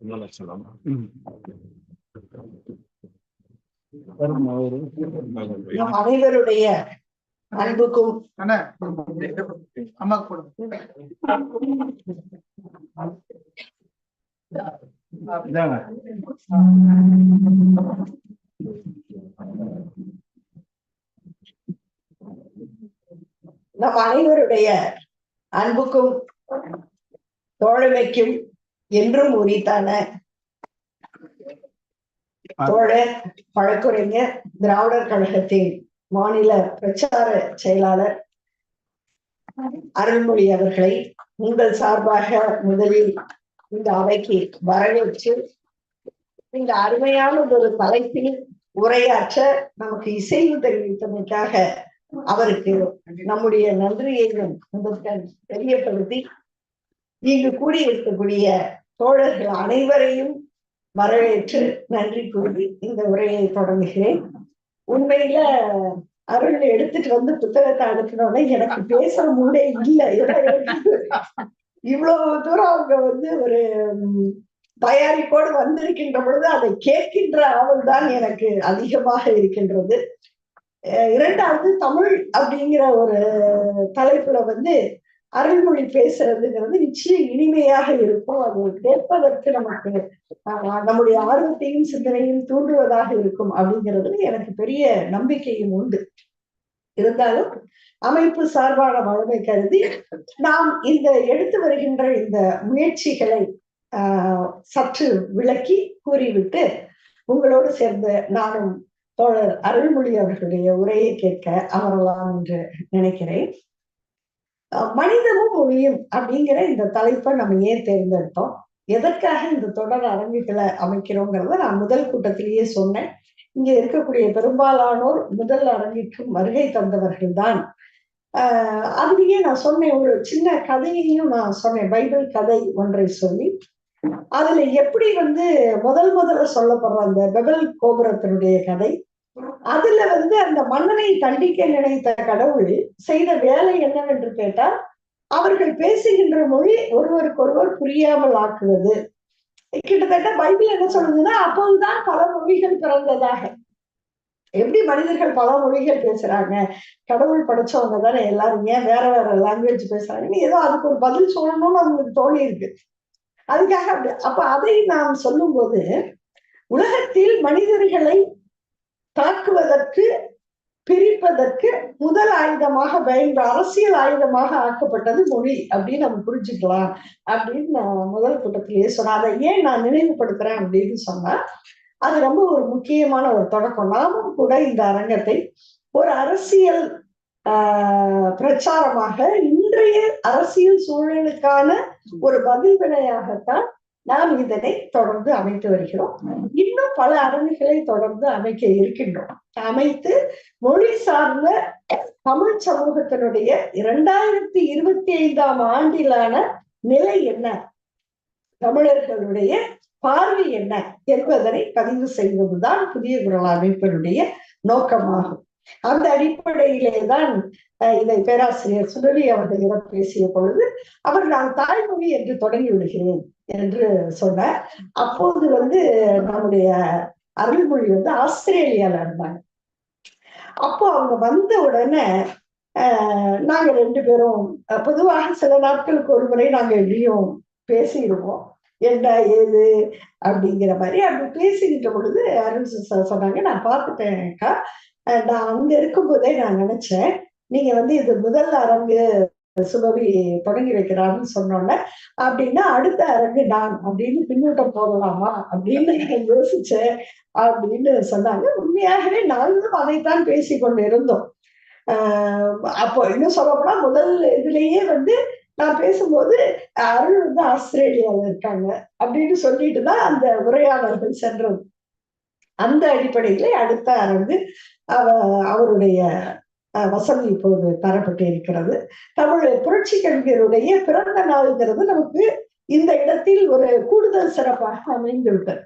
இன்னும் லட்சம் அனைவருடைய அன்புக்கும் அம்மா அம்மாக்கு இதாங்க. நம் அனைவருடைய அன்புக்கும் தோழமைக்கும் என்றும் உரித்தான தோழர் வழக்குரைஞர் திராவிடர் கழகத்தின் மாநில பிரச்சார செயலாளர் அருள்மொழி அவர்களை உங்கள் சார்பாக முதலில் இந்த அவைக்கு வரவேற்று இந்த அருமையான ஒரு தலைப்பில் உரையாற்ற நமக்கு இசைவு தெரிவித்தமைக்காக அவருக்கு நம்முடைய நன்றியையும் தெரியப்படுத்தி இங்கு கூடியிருக்கக்கூடிய தோழர்கள் அனைவரையும் வரவேற்று நன்றி கூறி இந்த உரையை தொடங்குகிறேன். உண்மையில அருள் எடுத்துட்டு வந்து புத்தகத்தை அனுப்பினோட எனக்கு பேசுற மூடே இல்லை. இவ்வளவு தூரம் அவங்க வந்து ஒரு தயாரிப்போடு வந்திருக்கின்ற பொழுது அதை கேட்கின்ற ஆவல் தான் எனக்கு அதிகமாக இருக்கின்றது. அஹ் இரண்டாவது தமிழ் அப்படிங்கிற ஒரு தலைப்புல வந்து அருள்மொழி பேசுறதுங்கிறது நிச்சயம் இனிமையாக இருக்கும். அது கேட்பதற்கு நமக்கு ஆஹ், நம்முடைய ஆர்வத்தையும் சிந்தனையும் தூண்டுவதாக இருக்கும் அப்படிங்கிறதுல எனக்கு பெரிய நம்பிக்கையும் உண்டு. இருந்தாலும் அமைப்பு சார்பான வளமை கருதி நாம் இந்த எடுத்து வருகின்ற இந்த முயற்சிகளை ஆஹ், சற்று விளக்கி கூறிவிட்டு உங்களோடு சேர்ந்து நானும் தோழர் அருள்மொழி அவர்களுடைய உரையை கேட்க அமரலாம் என்று நினைக்கிறேன். மனிதமும் மொழியும் அப்படிங்கிற இந்த தலைப்பை நம்ம ஏன் தேர்ந்தெடுத்தோம்? எதற்காக இந்த தொடர் அரங்குகளை அமைக்கிறோங்கிறத நான் முதல் கூட்டத்திலேயே சொன்னேன். இங்க இருக்கக்கூடிய பெரும்பாலானோர் முதல் அரங்கிற்கு வருகை தந்தவர்கள் தான் ஆஹ் அதுலயே நான் சொன்னேன் ஒரு சின்ன கதையையும் நான் சொன்னேன். பைபிள் கதை ஒன்றை சொல்லி. அதுல எப்படி வந்து முதல் முதல்ல சொல்லப்படுற அந்த பெபல் கோபுரத்தினுடைய கதை அதுல வந்து அந்த மன்னனை தண்டிக்க நினைத்த கடவுள் செய்த வேலை என்னவென்று கேட்டால் அவர்கள் பேசுகின்ற மொழி ஒருவருக்கொருவர் புரியாமல் ஆக்குவது. கிட்டத்தட்ட பைபிள் என்ன சொல்லுதுன்னா அப்போதுதான் பல மொழிகள் பிறந்ததாக. எப்படி மனிதர்கள் பல மொழிகள் பேசுறாங்க? கடவுள் படைச்சவங்க தானே எல்லாரும் ஏன் வேற வேற லாங்குவேஜ் பேசுறாங்கன்னு ஏதோ அதுக்கு ஒரு பதில் சொல்லணும்னு அவங்களுக்கு தோணி இருக்கு. அதுக்காக அப்படி அப்ப அதை நாம் சொல்லும்போது உலகத்தில் மனிதர்களை தாக்குவதற்கு பிரிப்பதற்கு முதல் ஆயுதமாக பயன்ப அரசியல் ஆயுதமாக ஆக்கப்பட்டது மொழி அப்படின்னு நம்ம புரிஞ்சுக்கலாம் அப்படின்னு நான் முதல் கூட்டத்திலேயே சொன்னேன். அதை ஏன் நான் நினைவுபடுத்துறேன் அப்படின்னு சொன்னா அது ரொம்ப ஒரு முக்கியமான ஒரு தொடக்கம். நாமும் கூட இந்த அரங்கத்தை ஒரு அரசியல் ஆஹ் பிரச்சாரமாக இன்றைய அரசியல் சூழலுக்கான ஒரு பதில் வினையாகத்தான் நாம் இதனை தொடர்ந்து அமைத்து வருகிறோம். இன்னும் பல அரங்குகளை தொடர்ந்து அமைக்க இருக்கின்றோம். அமைத்து மொழி சார்ந்த தமிழ் சமூகத்தினுடைய இரண்டாயிரத்தி இருபத்தி ஐந்தாம் ஆண்டிலான நிலை என்ன? தமிழர்களுடைய பார்வை என்ன என்பதனை பதிவு செய்வதுதான் புதிய குரல் அமைப்பினுடைய நோக்கமாகும். அந்த அடிப்படையிலே தான் இதை பேராசிரியர் சுடலி அவர்களிடம் பேசிய பொழுது அவர் நான் தாய்மொழி என்று தொடங்கி விடுகிறேன். என்று சொன்னார். அப்போது வந்து நம்முடைய அருள்மொழி வந்து ஆஸ்திரேலியால இருந்தாங்க. அப்போ அவங்க வந்த உடனே ஆஹ் நாங்க ரெண்டு பேரும் பொதுவாக சில நாட்களுக்கு ஒரு முறை நாங்க எப்படியும் பேசிடுவோம் என்ன ஏது அப்படிங்கிற மாதிரி அப்படி பேசிக்கிட்ட பொழுது அருண் சொன்னாங்க நான் பார்த்துட்டேன் அக்கா. நான் அங்க இருக்கும்போதே நான் நினைச்சேன். நீங்க வந்து இது முதல் அரங்கு சுபவி தொடங்கி வைக்கிறான்னு சொன்னோன்னே அப்படின்னா அடுத்த அரங்கு நான் அப்படின்னு பின்னூட்டம் போடலாமா அப்படின்னு நான் யோசிச்சேன் அப்படின்னு சொன்னாங்க. உண்மையாகவே நாங்களும் அதைத்தான் பேசி கொண்டு இருந்தோம் ஆஹ் அப்போ இன்னும் சொல்லப்போனா முதல் இதுலயே வந்து நான் பேசும்போது அருள் வந்து ஆஸ்திரேலியாவில் இருக்காங்க அப்படின்னு சொல்லிட்டு தான் அந்த உரையாளர்கள் சென்றது. அந்த அடிப்படையிலே அடுத்த அரங்கு அவ அவருடைய வசதி இப்போது தரப்பட்டு இருக்கிறது. தமிழ் புரட்சி கவிஞருடைய பிறந்த நாள்ங்கிறது நமக்கு இந்த இடத்தில் ஒரு கூடுதல் சிறப்பாக அமைந்துவிட்டது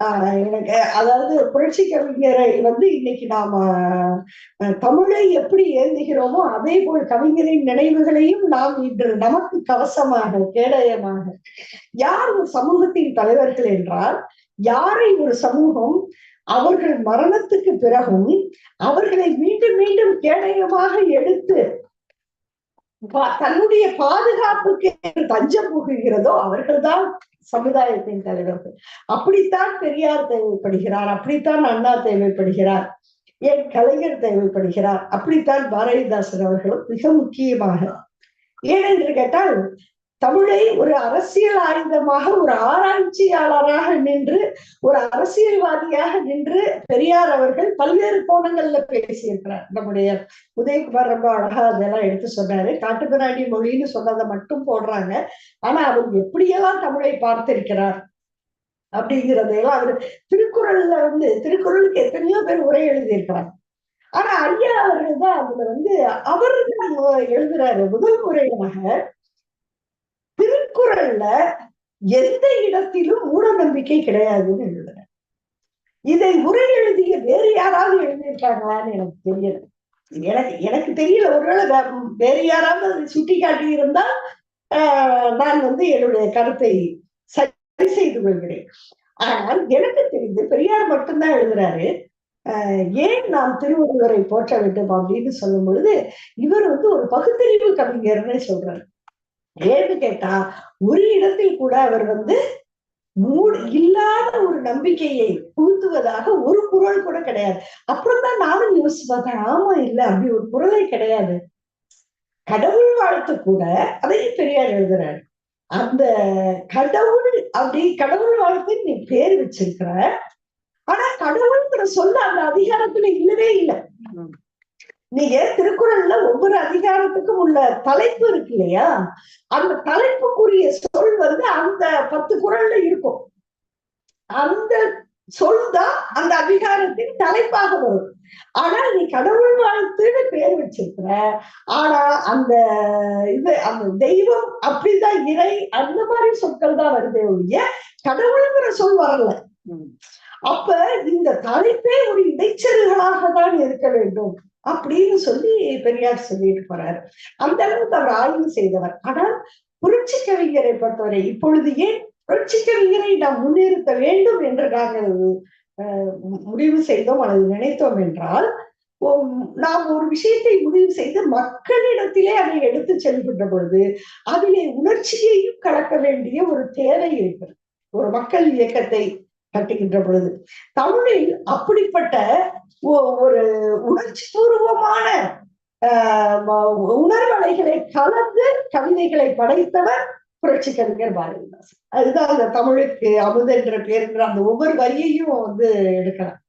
ஆஹ் எனக்கு அதாவது புரட்சி கவிஞரை வந்து இன்னைக்கு நாம தமிழை எப்படி ஏந்துகிறோமோ அதே போல் கவிஞரின் நினைவுகளையும் நாம் இன்று நமக்கு கவசமாக கேடயமாக யார் ஒரு சமூகத்தின் தலைவர்கள் என்றால் யாரை ஒரு சமூகம் அவர்கள் மரணத்துக்கு பிறகும் அவர்களை மீண்டும் கேடயமாக எடுத்து தன்னுடைய பாதுகாப்புக்கு தஞ்சம் புகுகிறதோ அவர்கள்தான் சமுதாயத்தின் தலைவர்கள். அப்படித்தான் பெரியார் தேவைப்படுகிறார் அப்படித்தான் அண்ணா தேவைப்படுகிறார் ஏன் கலைஞர் தேவைப்படுகிறார் அப்படித்தான் பாரதிதாசன் அவர்களும் மிக முக்கியமாக. ஏனென்று கேட்டால் தமிழை ஒரு அரசியல் ஆயுதமாக ஒரு ஆராய்ச்சியாளராக நின்று ஒரு அரசியல்வாதியாக நின்று பெரியார் அவர்கள் பல்வேறு கோணங்கள்ல பேசியிருக்கிறார். நம்முடைய உதயகுமார் ரொம்ப அழகா அதெல்லாம் எடுத்து சொன்னாரு. காட்டுப்பிராணி மொழின்னு சொன்னதை மட்டும் போடுறாங்க. ஆனா அவர் எப்படியெல்லாம் தமிழை பார்த்திருக்கிறார் அப்படிங்கிறதையெல்லாம் அவர் திருக்குறள்ல வந்து திருக்குறளுக்கு எத்தனையோ பேர் உரை எழுதியிருக்கிறார். ஆனா ஐயா அவர்கள் தான் அதுல வந்து அவர் எழுதுறாரு முதல் முறையாக திருக்குறள்ல எந்த இடத்திலும் மூட நம்பிக்கை கிடையாதுன்னு எழுதுறாரு இதை உரை எழுதிய வேறு யாராவது எழுதியிருக்காங்களான்னு எனக்கு தெரியல. எனக்கு எனக்கு தெரியல. ஒருவேளை வேறு யாராவது அதை சுட்டி காட்டி ஆஹ், நான் வந்து என்னுடைய கருத்தை சரி செய்து கொள்கிறேன். ஆனால் எனக்கு தெரிந்து பெரியார் மட்டும்தான் எழுதுறாரு. ஆஹ், ஏன் நாம் திருவள்ளுவரை போற்ற வேண்டும் அப்படின்னு சொல்லும் பொழுது இவர் வந்து ஒரு பகுத்தறிவு கவிஞர்னு சொல்றாரு. ஏன்னு கேட்டா ஒரு இடத்தில் கூட அவர் வந்து மூடு இல்லாத ஒரு நம்பிக்கையை புகுத்துவதாக ஒரு குரல் கூட கிடையாது. அப்புறம் தான் நானும் யோசிச்சு பார்த்தேன் ஆமா இல்ல அப்படி ஒரு குரலே கிடையாது. கடவுள் வாழ்த்து கூட அதையும் பெரியார் எழுதுறாரு. அந்த கடவுள் அப்படி கடவுள் வாழ்த்து நீ பேர் வச்சிருக்கிற ஆனா கடவுள்ங்கிற சொல்ல அந்த அதிகாரத்துல இல்லவே இல்லை. நீங்க திருக்குறள்ல ஒவ்வொரு அதிகாரத்துக்கும் உள்ள தலைப்பு இருக்கு இல்லையா? அந்த தலைப்புக்குரிய சொல் வந்து அந்த பத்து குறள்ல இருக்கும். அந்த சொல் தான் அந்த அதிகாரத்தின் தலைப்பாக வரும். ஆனா நீ கடவுள் வாழ்த்துன்னு பேர் வச்சிருக்கிற. ஆனா அந்த இது அந்த தெய்வம் அப்படிதான் இறை அந்த மாதிரி சொற்கள் தான் வருதே ஒழிய கடவுளுங்கிற சொல் வரல. அப்ப இந்த தலைப்பே ஒரு இடைச்சல்களாக தான் இருக்க வேண்டும். அப்படின்னு சொல்லி பெரியார் சொல்லிட்டு போறாரு. அந்த அளவுக்கு அவர் ஆய்வு செய்தவர். ஆனால் புரட்சி கவிஞரை பொறுத்தவரை இப்பொழுது ஏன் புரட்சி கவிஞரை நாம் முன்னிறுத்த வேண்டும் என்று நாங்கள் முடிவு செய்தோம் அல்லது நினைத்தோம் என்றால் ஓ- நாம் ஒரு விஷயத்தை முடிவு செய்து மக்களிடத்திலே அதை எடுத்து செல்கின்ற பொழுது அதிலே உணர்ச்சியையும் கலக்க வேண்டிய ஒரு தேவை இருக்கிறது ஒரு மக்கள் இயக்கத்தை கட்டுகின்ற பொழுது. தமிழில் அப்படிப்பட்ட ஒரு உணர்ச்சி பூர்வமான ஆஹ் உணர்வலைகளை கலந்து கவிதைகளை படைத்தவர் புரட்சி கவிஞர் பாரதிதாசன் அதுதான் அந்த தமிழுக்கு அமுது என்ற பேருங்கிற அந்த ஒவ்வொரு வரியையும் வந்து எடுக்கலாம்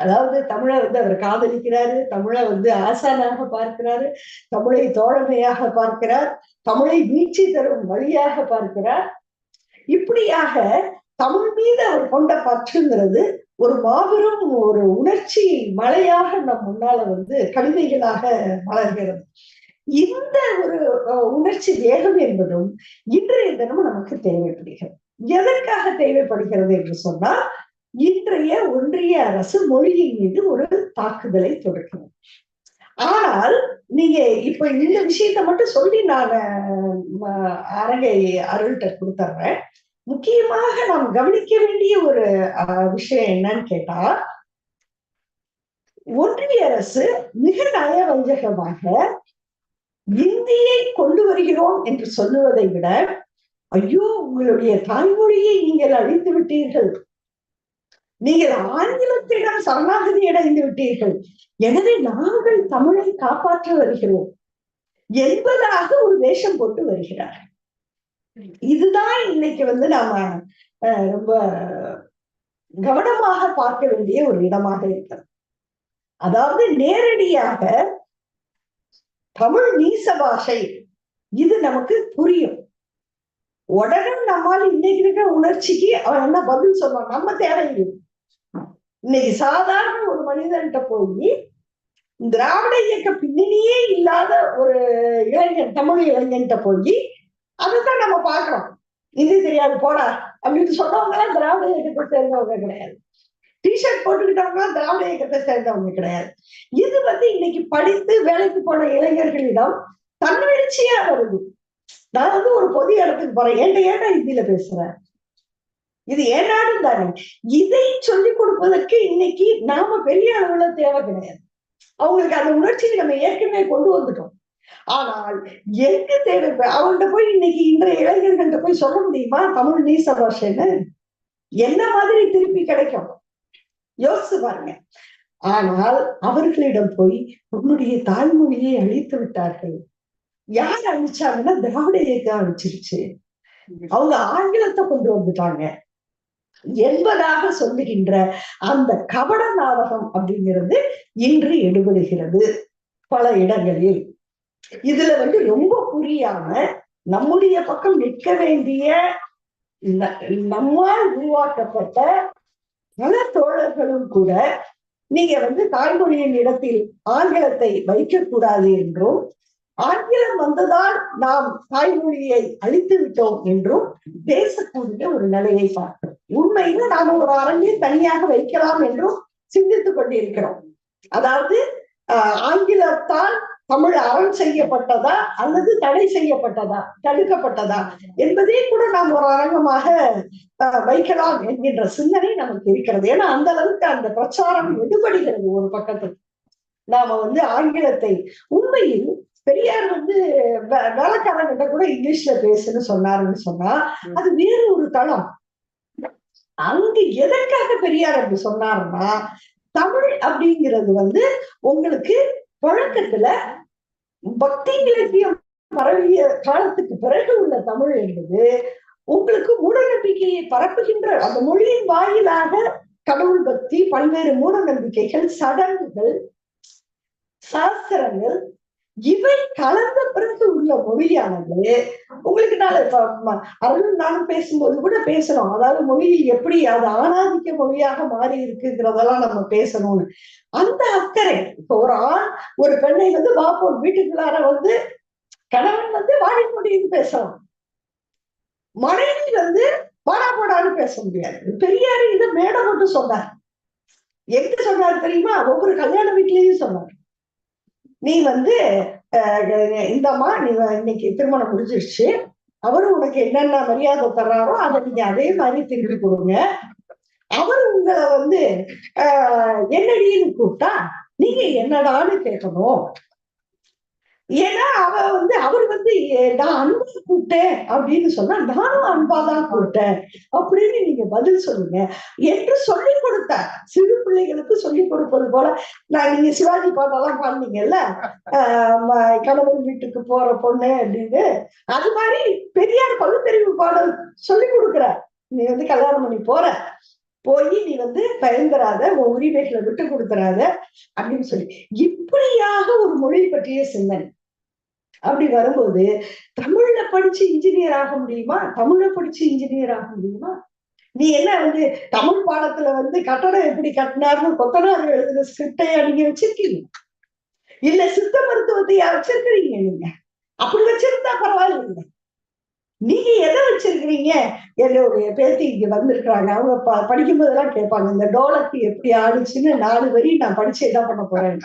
அதாவது தமிழை வந்து அவர் காதலிக்கிறாரு தமிழை வந்து ஆசானாக பார்க்கிறாரு தமிழை தோழமையாக பார்க்கிறார் தமிழை வீழ்ச்சி தரும் வழியாக பார்க்கிறார். இப்படியாக தமிழ் மீது அவர் கொண்ட பற்றுங்கிறது ஒரு மாபெரும் ஒரு உணர்ச்சி மலையாக நம் முன்னால வந்து கவிதைகளாக வளர்கிறது இந்த ஒரு உணர்ச்சி வேகம் என்பதும் இன்றைய தினம் நமக்கு தேவைப்படுகிறது எதற்காக தேவைப்படுகிறது என்று சொன்னால் இன்றைய ஒன்றிய அரசு மொழியின் மீது ஒரு தாக்குதலை தொடுக்கிறது ஆனால் நீங்க இப்ப இந்த விஷயத்தை மட்டும் சொல்லி நான் அரங்கை அருள்கிட்ட கொடுத்துட்றேன் முக்கியமாக நாம் கவனிக்க வேண்டிய ஒரு அஹ், விஷயம் என்னன்னு கேட்டா ஒன்றிய அரசு மிக நயவஞ்சகமாக இந்தியை கொண்டு வருகிறோம் என்று சொல்லுவதை விட ஐயோ உங்களுடைய தாய்மொழியை நீங்கள் அழித்து விட்டீர்கள். நீங்கள் ஆங்கிலத்திடம் சரணாகதி அடைந்து விட்டீர்கள். எனவே நாங்கள் தமிழை காப்பாற்ற வருகிறோம். என்பதாக ஒரு வேஷம் போட்டு வருகிறார்கள். இதுதான் இன்னைக்கு வந்து நாம அஹ், ரொம்ப கவனமாக பார்க்க வேண்டிய ஒரு இடமாக இருக்கிறது. அதாவது நேரடியாக தமிழ் நீச பாஷை இது நமக்கு புரியும். உடனே நம்மால் இன்னைக்கு இருக்கிற உணர்ச்சிக்கு அவன் என்ன பதில் சொல்லுவான் நம்ம தேவையில்லை. இன்னைக்கு சாதாரண ஒரு மனிதன்கிட்ட போய் திராவிட இயக்க பின்னணியே இல்லாத ஒரு இளைஞன் தமிழ் இளைஞன்கிட்ட போய் அதுதான் நம்ம பாக்குறோம் இது தெரியாது போடா. அப்படின்னு சொன்னவங்க எல்லாம் திராவிட இயக்கத்தை சேர்ந்தவங்க கிடையாது. டிஷர்ட் போட்டுக்கிட்டவங்க திராவிட இயக்கத்தை சேர்ந்தவங்க கிடையாது. இது வந்து இன்னைக்கு படித்து வேலைக்கு போன இளைஞர்களிடம் தன்னெழுச்சியா வருது. நான் வந்து ஒரு பொது இடத்துக்கு போறேன். ஏன்டா ஏன்டா ஹிந்தியில பேசுறேன் இது ஏனாடு தானே இதை சொல்லிக் கொடுப்பதற்கு இன்னைக்கு நாம பெரிய அளவுல தேவை கிடையாது. அவங்களுக்கு அந்த உணர்ச்சியை நம்ம ஏற்கனவே கொண்டு வந்துட்டோம். ஆனால் எங்க தேவை அவங்கள்ட்ட போய் இன்னைக்கு இன்றைய இளைஞர்கள்ட்ட போய் சொல்ல முடியுமா? தமிழ் நீச பாஷைன்னு? என்ன மாதிரி திருப்பி கிடைக்கும்? யோசிச்சு பாருங்க. ஆனால் அவர்களிடம் போய் உன்னுடைய தாய்மொழியை அழித்து விட்டார்கள். யார் அழிச்சாங்கன்னா திராவிட இயக்கம் அழிச்சிருச்சு. அவங்க ஆங்கிலத்தை கொண்டு வந்துட்டாங்க. என்பதாக சொல்லுகின்ற அந்த கபட நாடகம் அப்படிங்கிறது இன்று எடுபடுகிறது பல இடங்களில். இதுல வந்து ரொம்ப புரியாம நம்முடைய பக்கம் நிற்க வேண்டிய நம்மால் உருவாக்கப்பட்ட பல தோழர்களும் கூட நீங்க வந்து தாய்மொழியின் இடத்தில் ஆங்கிலத்தை வைக்கக்கூடாது என்றும் ஆங்கிலம் வந்ததால் நாம் தாய்மொழியை அழித்து விட்டோம் என்றும் பேசக்கூடிய ஒரு நிலையை பார்க்கிறோம் உண்மையில நாம ஒரு அரங்கை தனியாக வைக்கலாம் என்றும் சிந்தித்துக் கொண்டிருக்கிறோம். அதாவது ஆஹ், ஆங்கிலத்தால் தமிழ் அறம் செய்யப்பட்டதா அல்லது தடை செய்யப்பட்டதா தடுக்கப்பட்டதா என்பதை கூட நாம் ஒரு அரங்கமாக வைக்கலாம் என்கின்ற சிந்தனை நமக்கு இருக்கிறது. ஏன்னா அந்த அளவுக்கு அந்த பிரச்சாரம் எடுபடுகிறது ஒரு பக்கத்தில். நாம வந்து ஆங்கிலத்தை உண்மையில் பெரியார் வந்து வேலைக்காரங்கிட்ட கூட இங்கிலீஷ்ல பேசுன்னு சொன்னாருன்னு சொன்னா அது வேறு ஒரு தளம். அங்கு எதற்காக பெரியார் அப்படி சொன்னாருன்னா தமிழ் அப்படிங்கிறது வந்து உங்களுக்கு புழக்கத்துல பக்தி இலக்கியம் பரவிய காலத்துக்கு பிறகு உள்ள தமிழ் என்பது உங்களுக்கு மூட நம்பிக்கையை பரப்புகின்ற அந்த மொழியின் வாயிலாக கடவுள் பக்தி பல்வேறு மூட நம்பிக்கைகள் சடங்குகள் சாஸ்திரங்கள் இவை கலந்த பிறகு உள்ள மொழியானது உங்களுக்கு நான் அருளும் நானும் பேசும்போது கூட பேசணும். அதாவது மொழியில் எப்படி அது ஆணாதிக்க மொழியாக மாறி இருக்குங்கிறதெல்லாம் நம்ம பேசணும்னு. அந்த அக்கறை இப்ப ஒரு ஆண் ஒரு பெண்ணை வந்து பாப்போம் வீட்டுக்குள்ளார வந்து கணவன் வந்து வாடி முடியுது பேசலாம். மனைவி வந்து வாடா போடான்னு பேச முடியாது. பெரியாரு இதை மேடை மட்டும் சொன்னார். எங்க சொன்னார் தெரியுமா? ஒவ்வொரு கல்யாண வீட்லயும் சொன்னார். நீ வந்து இந்தம்மா நீ இன்னைக்கு திருமணம் முடிஞ்சிருச்சு. அவரு உனக்கு என்னென்ன மரியாதை தர்றாரோ அதை நீங்க அதே மாதிரி திருப்பி கொடுங்க. அவர் உங்களை வந்து ஆஹ் என்னடின்னு கூப்பிட்டா நீங்க என்னடான்னு கேட்கணும். ஏன்னா அவ வந்து அவர் வந்து ஏ- நான் அன்பா கூப்பிட்டேன் அப்படின்னு சொன்னா நானும் அன்பா தான் கூப்பிட்டேன் அப்படின்னு நீங்க பதில் சொல்லுங்க. என்று சொல்லி கொடுத்தார் சிறு பிள்ளைகளுக்கு சொல்லி கொடுப்பது போல நான் நீங்க சிவாஜி பாட்டெல்லாம் பாடுனீங்கல்ல ஆஹ் கணவன் வீட்டுக்கு போற பொண்ணு அப்படின்னு அது மாதிரி பெரியார் பகுத்தறிவு பாடல் சொல்லி கொடுக்குற. நீ வந்து கல்யாணம் பண்ணி போற போய் நீ வந்து பயந்துராத உன் உரிமைகளை விட்டு கொடுத்துறாத அப்படின்னு சொல்லி. இப்படியாக ஒரு மொழி பற்றிய சிந்தனை. அப்படி வரும்போது தமிழ்ல படிச்சு இன்ஜினியர் ஆக முடியுமா? தமிழ்ல படிச்சு இன்ஜினியர் ஆக முடியுமா? நீ என்ன வந்து தமிழ் பாடத்துல வந்து கட்டடம் எப்படி கட்டினார்னு கொத்தனார் எழுதுன ஸ்கிரிப்டையா நீங்க வச்சிருக்கீங்க. இல்ல சித்த மருத்துவத்தையா வச்சிருக்கிறீங்க நீங்க. அப்படி வச்சிருந்தா பரவாயில்லைங்க. நீங்க எதை வச்சிருக்கிறீங்க? என்னுடைய பேத்தி இங்க வந்திருக்கிறாங்க. அவங்க ப- படிக்கும் போதெல்லாம் கேட்பாங்க இந்த டோலக்கு எப்படி ஆடுச்சுன்னு நாலு வரி நான் படிச்சு என்ன பண்ண போறேன்?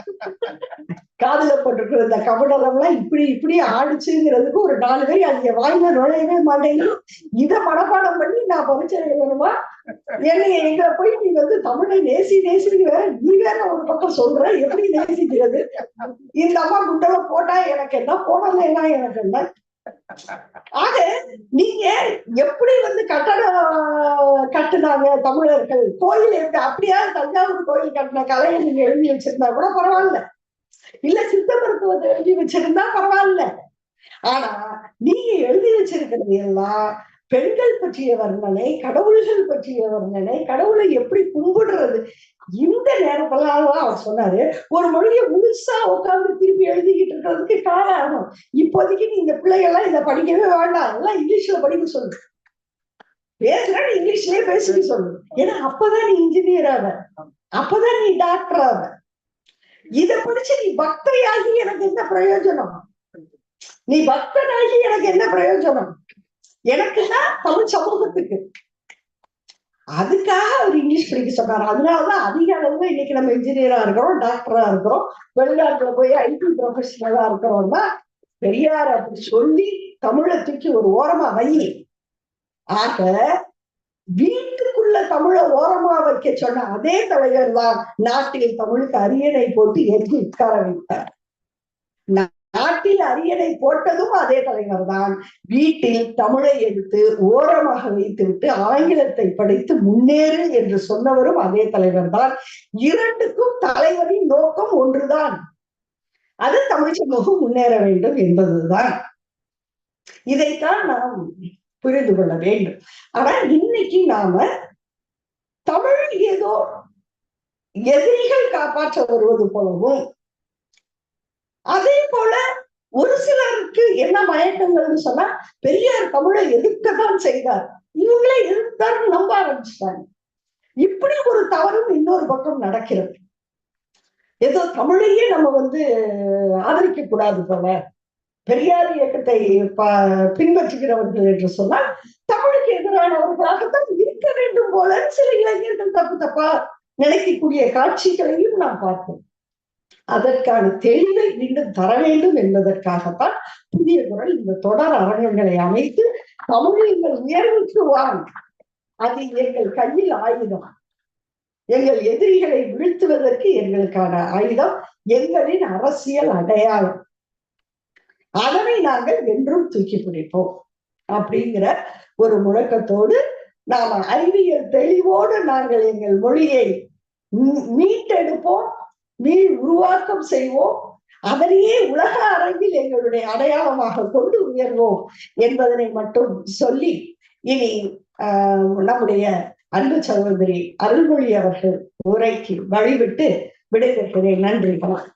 காதுல போட்டிருக்கிற இந்த கபடம்லாம் இப்படி இப்படி ஆடுச்சுங்கிறதுக்கு ஒரு நாலு வரி அது வாய்ந்த வாயில நுழையவே மாட்டேங்குது. இதை மனப்பாடம் பண்ணி நான் பரிச்சை வேணுமா ஏன்னா எங்க போய் நீ வந்து தமிழை நேசி நேசின்னு வேற நீ வேற ஒரு பக்கம் சொல்ற எப்படி நேசிக்கிறது? இந்த அம்மா குண்டல போட்டா எனக்கு என்ன போடலைன்னா எனக்கு என்ன ஆக நீங்க எப்படி வந்து கட்டடம் கட்டுனாங்க தமிழர்கள்? கோயில் இருக்கு அப்படியா தஞ்சாவூர் கோயில் கட்டின கலையை நீங்க எழுதி வச்சிருந்தா கூட பரவாயில்ல. இல்ல சித்த மருத்துவத்தை எழுதி வச்சிருந்தா பரவாயில்ல. ஆனா நீங்க எழுதி வச்சிருக்கிறது எல்லாம் பெண்கள் பற்றிய வர்ணனை கடவுள்கள் பற்றிய வர்ணனை கடவுளை எப்படி கும்பிடுறது? இந்த நேரத்துல அவர் சொன்னாரு ஒரு மொழியை முழுசா உட்கார்ந்து திருப்பி எழுதிக்கிட்டு இருக்கிறதுக்கு காரணம். ஆகும் இப்போதைக்கு நீ இந்த பிள்ளைகள்லாம் இதை படிக்கவே வேண்டாம். எல்லாம் இங்கிலீஷ்ல படிக்க சொல்லு. பேசுறா நீ இங்கிலீஷ்லயே பேசுன்னு சொல்லு. ஏன்னா அப்பதான் நீ இன்ஜினியர் ஆவ. அப்பதான் நீ டாக்டர் ஆவ. இத படிச்சு நீ பக்தையாகி எனக்கு என்ன பிரயோஜனம்? நீ பக்தனாகி எனக்கு என்ன பிரயோஜனம்? எனக்கு தமிழ் சமூகத்துக்கு. அதுக்காக அவர் இங்கிலீஷ் படிக்க சொன்னார். அதனாலதான் அதிக அளவுல இன்னைக்கு நம்ம இன்ஜினியரா இருக்கிறோம் டாக்டரா இருக்கிறோம் வெளிநாட்டுல போய் ஐடி ப்ரொஃபஷனலா இருக்கிறோம்னா பெரியார் அப்படி சொல்லி தமிழை தூக்கி ஒரு ஓரமா வை. ஆக வீட்டுக்குள்ள தமிழை ஓரமா வைக்க சொன்ன அதே தலைவர் தான் நாட்டில் தமிழுக்கு அரியணை போட்டு எரிஞ்சு உட்கார வைத்தார்? நாட்டில் அரியணை போட்டதும் அதே தலைவர் தான் வீட்டில் தமிழை எடுத்து ஓரமாக வைத்துவிட்டு ஆங்கிலத்தை படித்து முன்னேறு என்று சொன்னவரும் அதே தலைவர் தான் இரண்டுக்கும் தலைவரின் நோக்கம் ஒன்றுதான். அது தமிழ் சமூகம் முன்னேற வேண்டும் என்பதுதான். இதைத்தான் நாம் புரிந்து கொள்ள வேண்டும். ஆனா இன்னைக்கு நாம தமிழ் ஏதோ எதிரிகள் காப்பாற்ற வருவது போலவும் அதே போல ஒரு சிலருக்கு என்ன மயக்கங்கள்னு சொன்னா பெரியார் தமிழை எதிர்க்கத்தான் செய்தார். இவங்களே எதிர்த்தாரு நம்ப ஆரம்பிச்சிட்டாங்க. இப்படி ஒரு தவறும் இன்னொரு பக்கம் நடக்கிறது. ஏதோ தமிழையே நம்ம வந்து ஆதரிக்க கூடாது போல. பெரியார் இயக்கத்தை ப- பின்பற்றுகிறவர்கள் என்று சொன்னால் தமிழுக்கு எதிரானவர்களாகத்தான் இருக்க வேண்டும் போல சில இளைஞர்கள் தப்பு தப்பா நினைக்கக்கூடிய காட்சிகளையும் நாம் பார்த்தோம் அதற்கான தெளிவை மீண்டும் தர வேண்டும் என்பதற்காகத்தான் புதிய குரல் இந்த தொடர் அரங்கங்களை அமைத்து தமிழ் எங்கள் உயர்வுக்கு வாங்க அது எங்கள் கையில் ஆயுதம். எங்கள் எதிரிகளை வீழ்த்துவதற்கு எங்களுக்கான ஆயுதம் எங்களின் அரசியல் அடையாளம். அதனை நாங்கள் என்றும் தூக்கி பிடிப்போம் அப்படிங்கிற ஒரு முழக்கத்தோடு நாம அறிவியல் தெளிவோடு நாங்கள் எங்கள் மொழியை மீட்டெடுப்போம். மீள் உருவாக்கம் செய்வோம். அதனையே உலக அரங்கில் எங்களுடைய அடையாளமாக கொண்டு உயர்வோம் என்பதனை மட்டும் சொல்லி இனி ஆஹ், நம்முடைய அன்பு சகோதரி அருள்மொழி அவர்கள் உரைக்கு வழிவிட்டு விடைபெறுகிறேன். நன்றி வணக்கம்.